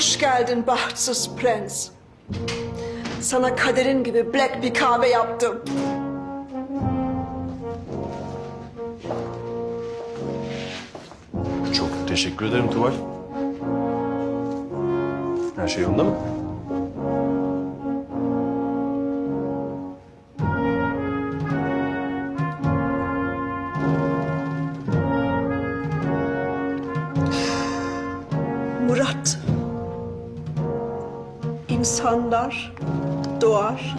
Hoş geldin bahtsız prens. Sana kaderin gibi black bir kahve yaptım. Çok teşekkür ederim Tuval. Her şey yolunda mı? Murat. İnsanlar doğar,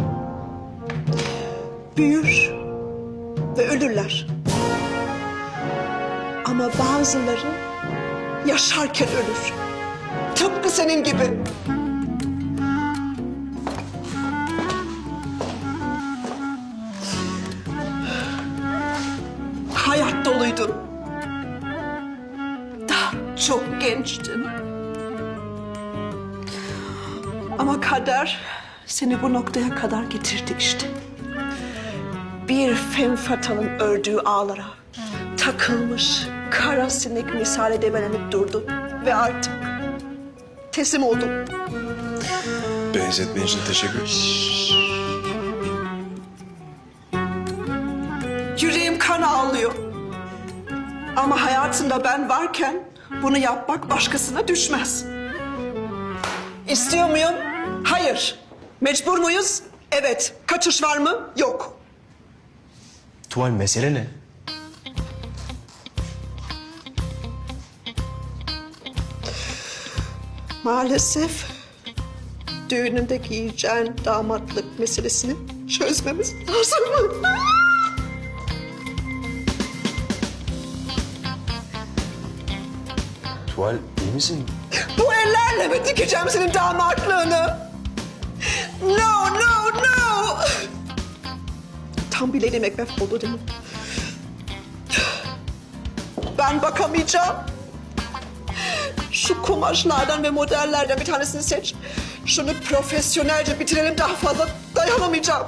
büyür ve ölürler. Ama bazıları yaşarken ölür. Tıpkı senin gibi. Hayat doluydun. Daha çok gençtin. Ama kader seni bu noktaya kadar getirdi işte. Bir femme fatale'ın ördüğü ağlara takılmış kara sinek misali debelenip durdun. Ve artık teslim oldun. Benzetmen için teşekkür Yüreğim kan ağlıyor. Ama hayatında ben varken bunu yapmak başkasına düşmez. İstiyor muyum? Hayır. Mecbur muyuz? Evet. Kaçış var mı? Yok. Tuval mesele ne? Maalesef düğününde giyeceğin damatlık meselesini çözmemiz lazım. Tuval iyi misin? Bu mi dikeceğim senin damatlığını? No, no, no! Tam bileğim ekmek oldu değil mi? Ben bakamayacağım. Şu kumaşlardan ve modellerden bir tanesini seç. Şunu profesyonelce bitirelim daha fazla dayanamayacağım.